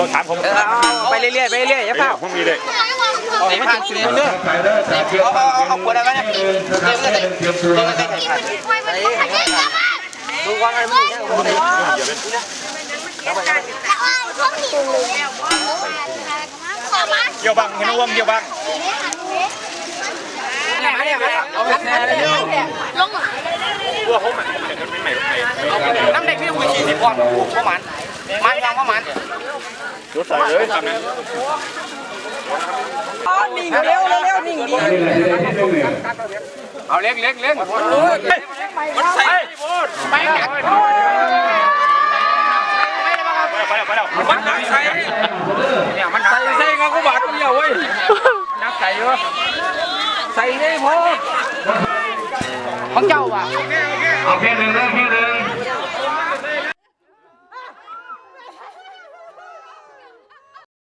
ลองถามผมเออเอาไปเรื่อยๆไปเรื่อยๆอย่าเฝ้าผมมีเลยใส่ผ้าสีเด้อเอาเอาเอาเอาขวดอะไรเนี่ยเตรียมเลยเตรียมเลยใส่ผ้าดูวางอะไรมึงเนี่ยเกี่ยวบังเห็นว่าเกี่ยวบังมาเนี่ยมาเอาไปแช่เลยตัวผมอะไม่ไม่ไม่น้ำเด็กพี่คุยสี่สิบก่อนประมาณมันยังประมาณ รถใส่เลยทำนั้นนิ่งเร็วเร็วนิ่งดีเอาเล็กเล็กเล็กมันใส่ไปแล้วไปแล้วไปแล้วมันนักใส่เนี่ยมันใส่ใส่งากูบาดเดียวเว้ยนักใส่วะใส่ได้พอของเจ้าว่ะเอาแค่หนึ่งเพลงหนึ่ง